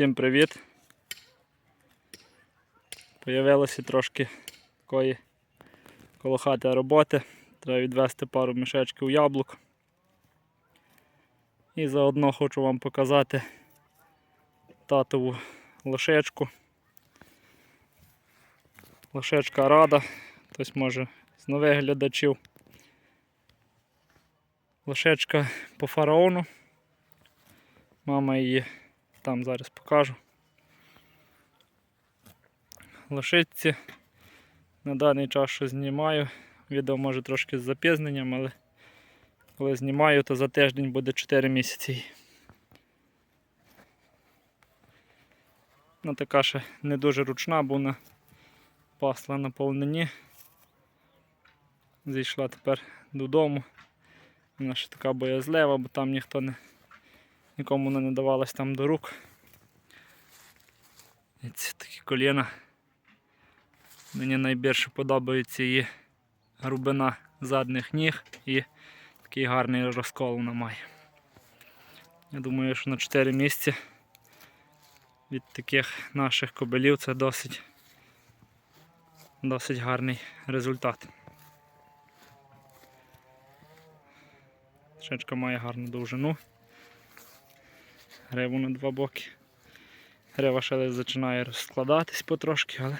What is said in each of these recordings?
Всім привіт! Появилося трошки такої коло хати роботи. Треба відвести пару мішечків яблук. І заодно хочу вам показати татову лошечку. Лошечка рада, хтось може з нових глядачів. Лошечка по фараону. Мама її там зараз покажу. Лошиці на даний час що знімаю. Відео може трошки з запізненням, але коли знімаю, то за тиждень буде 4 місяці. Ну така ще не дуже ручна, бо вона пасла на повнині. Зійшла тепер додому. Вона ще така боязлива, бо там ніхто не нікому вона не давалась там до рук. І ці такі коліна. Мені найбільше подобається її грубина задніх ніг і такий гарний розкол вона має. Я думаю, що на 4 місяці від таких наших кобилів це досить, досить гарний результат. Шечка має гарну довжину. Гриву на два боки. Грива ще десь починає розкладатись потрошки, але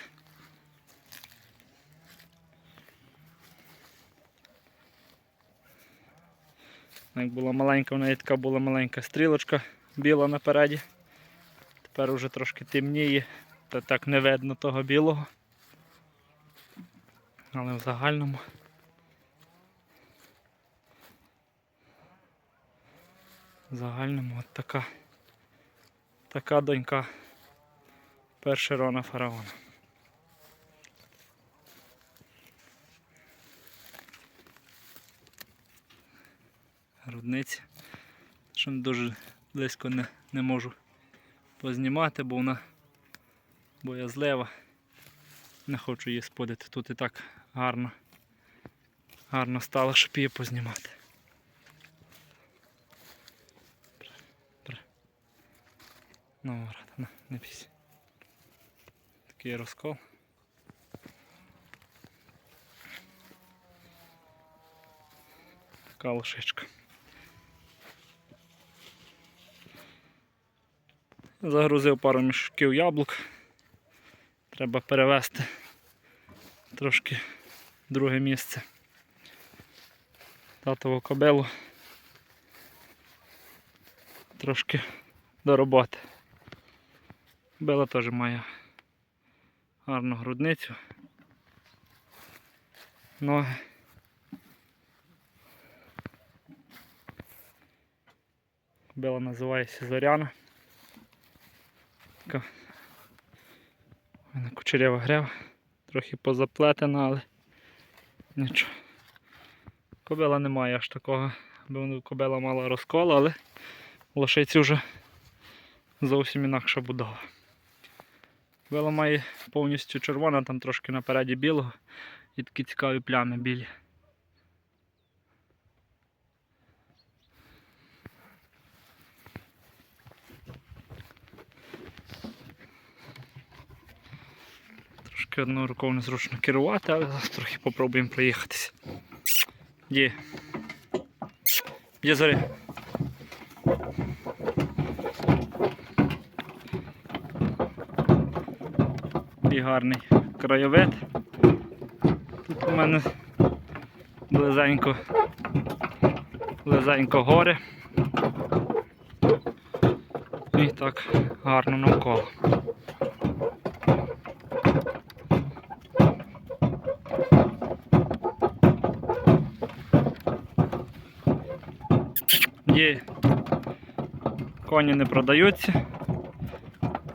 як була маленька, в неї така була маленька стрілочка біла напереді. Тепер вже трошки темніє, та так не видно того білого. Але в загальному в загальному от така така донька першерона фараона. Грудниці. Що дуже близько не, не можу познімати, бо вона боязлива. Не хочу її сподити. Тут і так гарно, гарно стало, щоб її познімати. Брат, на, не бійся. Такий розкол. Така лошечка. Загрузив пару мішків яблук. Треба перевести трошки друге місце. Татову кобилу. Трошки до роботи. Бела теж має гарну грудницю. Ноги. Бела називається Зоряна. Така вона кучерява грева, трохи позаплетена, але нічого. Кобила немає аж такого, бо кобила мала розкол, але лошиці вже зовсім інакша будова. Вела має повністю червона, там трошки напереді білого і такі цікаві плями білі. Трошки одною рукою незручно керувати, але зараз трохи попробуємо проїхатися. Є. Є зорі. І гарний краєвид. Тут у мене близенько, близенько гори. І так гарно навколо. Є коні не продаються.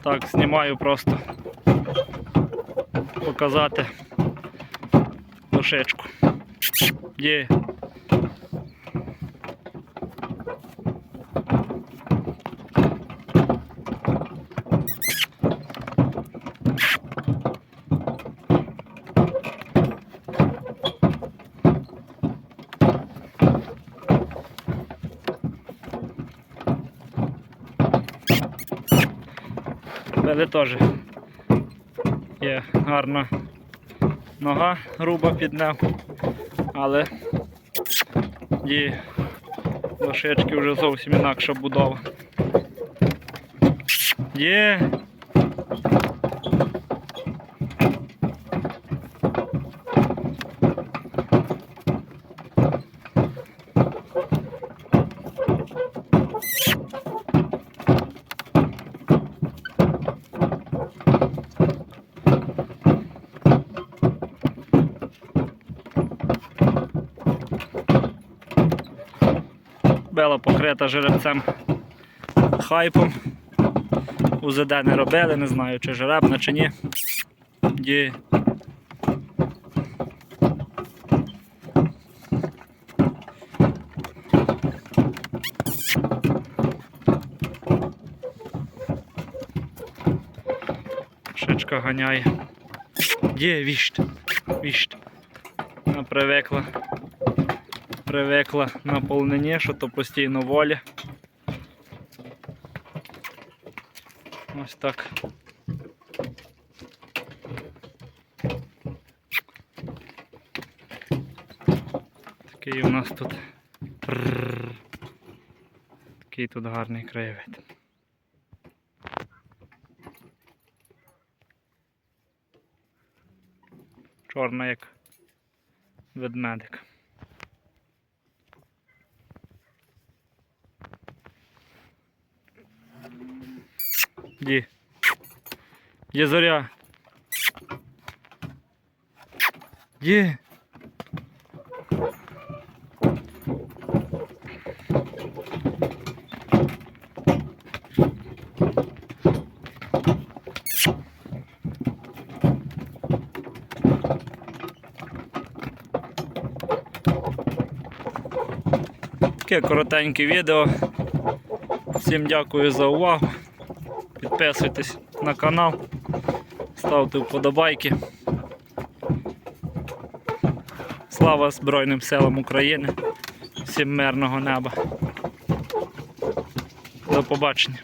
Так, знімаю просто показати дошечку. Є. Але теж є гарна нога груба під ним, але і лошечки вже зовсім інакша будова. Є. Бела покрита жеребцем хайпом. УЗД не робили, не знаю, чи жеребна, чи ні. Є. Шичка ганяє. Є, віщт. Віщт. Вона привикла. Привикла на полнині, що то постійно воля. Ось так. Такий у нас тут. Такий тут гарний краєвид. Чорна як ведмедик. Ді. Є зоря. Є. Таке коротеньке відео. Всім дякую за увагу. Підписуйтесь на канал, ставте вподобайки. Слава Збройним силам України. Всім мирного неба. До побачення.